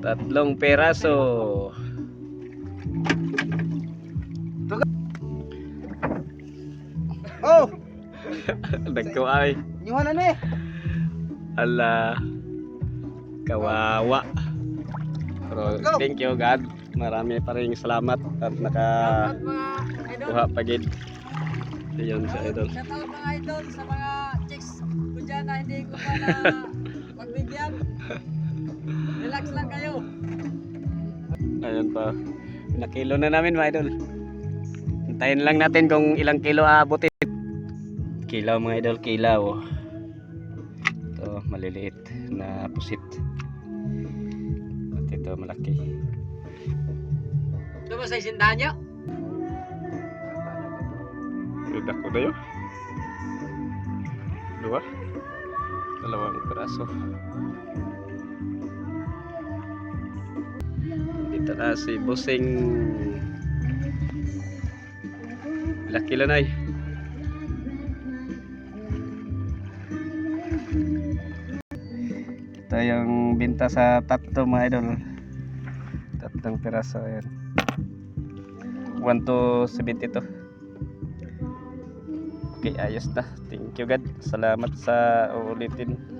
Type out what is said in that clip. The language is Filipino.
Tatlong peraso. Oh, Nagkuay. nyuhan na eh. Ala. Kawawa. Pero thank you God. Marami pa rin salamat at naka kuha pagid. Ayun sa idol. Shoutout mga idol sa mga chicks ko dyan na hindi ko pa na Ayun pa. Nakilo na namin mga idol. Hintayin lang natin kung ilang kilo aabutin. Kilaw mga idol, kilaw. Ito maliliit na pusit. At ito malaki. Ito ba sa isindahan nyo? Ludak ko tayo. Dua. Dalawang peraso. Na si kilo na eh. Ito yung binta sa tatlo mga idol. Tatlong peraso. Ayan. 1 to 72. Okay, ayos na. Thank you God. Salamat sa uulitin.